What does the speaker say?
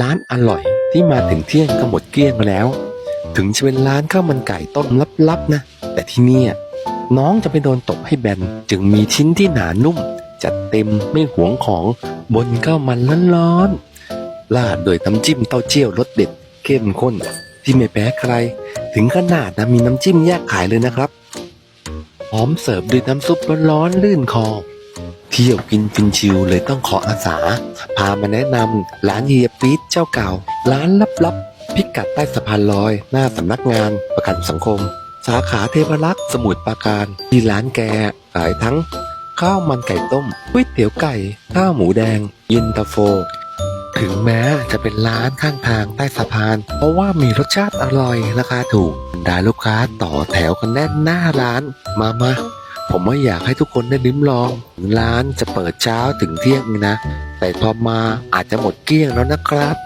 ร้านอร่อยที่มาถึงเที่ยงก็หมดเกลี้ยงแล้ว ถึงจะเป็นร้านข้าวมันไก่ต้มลับๆนะ แต่ที่เนี่ยน้องจะไปโดนตบให้แบนจึงมีชิ้นที่หนานุ่ม จัดเต็มไม่หวงของบนข้าวมันร้อนๆราดโดยน้ำจิ้มเต้าเจี้ยวรสเด็ดเข้มข้น ที่ไม่แพ้ใคร ถึงขนาดนะมีน้ำจิ้มแยกขายเลยนะครับ พร้อมเสิร์ฟด้วยน้ำซุปร้อนๆลื่นคอ เที่ยวกินฟินชิลเลยต้องขออาสา พามาแนะนำร้านเฮียปี๊ดเจ้าเก่า ร้านลับๆ พิกัดใต้สะพานลอย หน้าสำนักงานประกันสังคม สาขาเทพรักษ์สมุทรปราการ ที่ร้านแกขายทั้ง ข้าวมันไก่ต้มก๋วยเตี๋ยวไก่ ข้าวหมูแดงย็นตาโฟ ถึงแม้จะเป็นร้านข้างทางใต้สะพาน เพราะว่ามีรสชาติอร่อยราคาถูกบรรดาลูกค้าต่อแถวกันแน่นหน้าร้านมามา ผมว่าอยากให้ทุกคนได้ลิ้มลองถึงร้านจะเปิดเช้าถึงเที่ยงนะ แต่พอมาอาจจะหมดเกลี้ยงแล้วนะครับ